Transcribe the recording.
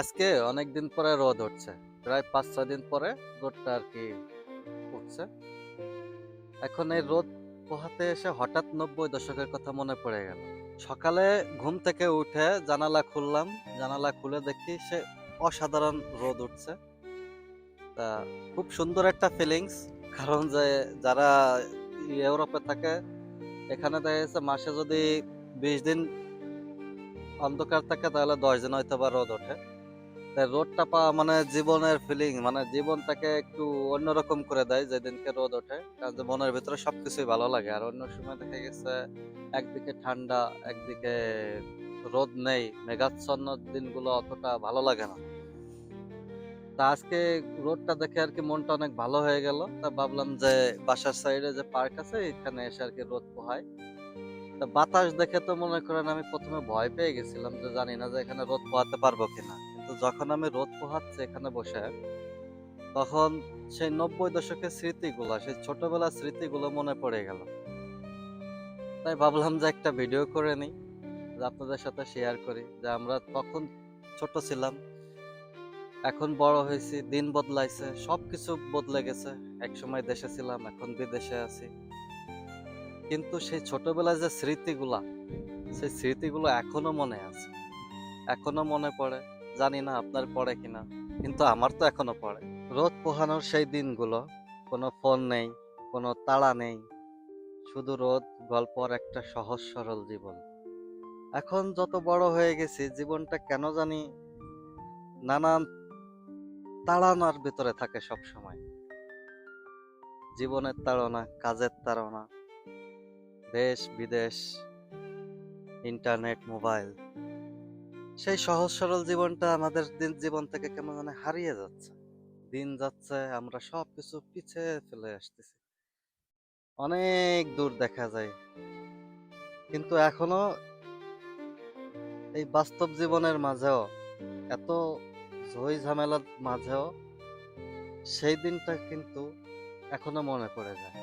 আজকে অনেক দিন পরে রোদ উঠছে। প্রায় পাঁচ, ছয় দিন পরে রোদটা আর কি উঠছে। এখন এই রোদ পোহাতে এসে হঠাৎ নব্বই দশকের কথা মনে পড়ে গেল। সকালে ঘুম থেকে উঠে জানালা খুললাম। জানালা খুলে দেখি সে অসাধারণ রোদ উঠছে। তা খুব সুন্দর একটা ফিলিংস কারণ যে যারা ইউরোপে থাকে, এখানে দেখা যাচ্ছে মাসে যদি বিশ দিন অন্ধকার থাকে, তাহলে দশ দিন হয়তো বা রোদ ওঠে। রোদটা পাওয়া মানে জীবনের ফিলিং মানে জীবনটাকে একটু অন্যরকম করে দেয় যেদিনকে রোদ ওঠে। কারণ মনের ভিতরে সবকিছুই ভালো লাগে। আর অন্য সময় দেখা গেছে, একদিকে ঠান্ডা, একদিকে রোদ নেই, মেঘাচ্ছন্ন দিনগুলো অতটা ভালো লাগে না। তা আজকে রোদটা দেখে আর কি মনটা অনেক ভালো হয়ে গেল। তা ভাবলাম যে বাসার সাইডে যে পার্ক আছে, এখানে এসে আর কি রোদ পোহায় তা বাতাস দেখে তো মনে করেন আমি প্রথমে ভয় পেয়ে গেছিলাম যে জানি না যে এখানে রোদ পোহাতে পারব কিনা। কিন্তু যখন আমি রোদ পোহাচ্ছি এখানে বসে, তখন সেই নব্বই দশকের স্মৃতিগুলো, সেই ছোটবেলার স্মৃতিগুলো মনে পড়ে গেল। তাই ভাবলাম যে একটা ভিডিও করে নিই আপনাদের সাথে শেয়ার করি, যে আমরা তখন ছোট ছিলাম, এখন বড় হয়েছি, দিন বদলাইছে, সবকিছু বদলে গেছে। এক সময় দেশে ছিলাম, এখন বিদেশে আছি। কিন্তু সেই ছোটবেলায় যে স্মৃতিগুলা, সেই স্মৃতিগুলো এখনও মনে আছে, এখনও মনে পড়ে। জানি না আপনার পড়ে কিনা, কিন্তু আমার তো এখনও পড়ে। রোদ পোহানোর সেই দিনগুলো, কোনো ফোন নেই, কোনো তাড়া নেই, শুধু রোদ, গল্পর একটা সহজ সরল জীবন। এখন যত বড় হয়ে গেছি, জীবনটা কেন জানি নানান তাড়ানার ভিতরে থাকে সব সময় জীবনের তাড়না, কাজের তাড়না দেশ বিদেশ ইন্টারনেট, মোবাইল। সেই সহজ সরল জীবনটা আমাদের দিন জীবন থেকে কেমন জানি হারিয়ে যাচ্ছে। দিন যাচ্ছে, আমরা সব কিছু পিছিয়ে ফেলে আসতেছি। অনেক দূর দেখা যায়। কিন্তু এখনও এই বাস্তব জীবনের মাঝেও, এত ঝই ঝামেলার মাঝেও, সেই দিনটা কিন্তু এখনও মনে পড়ে যায়।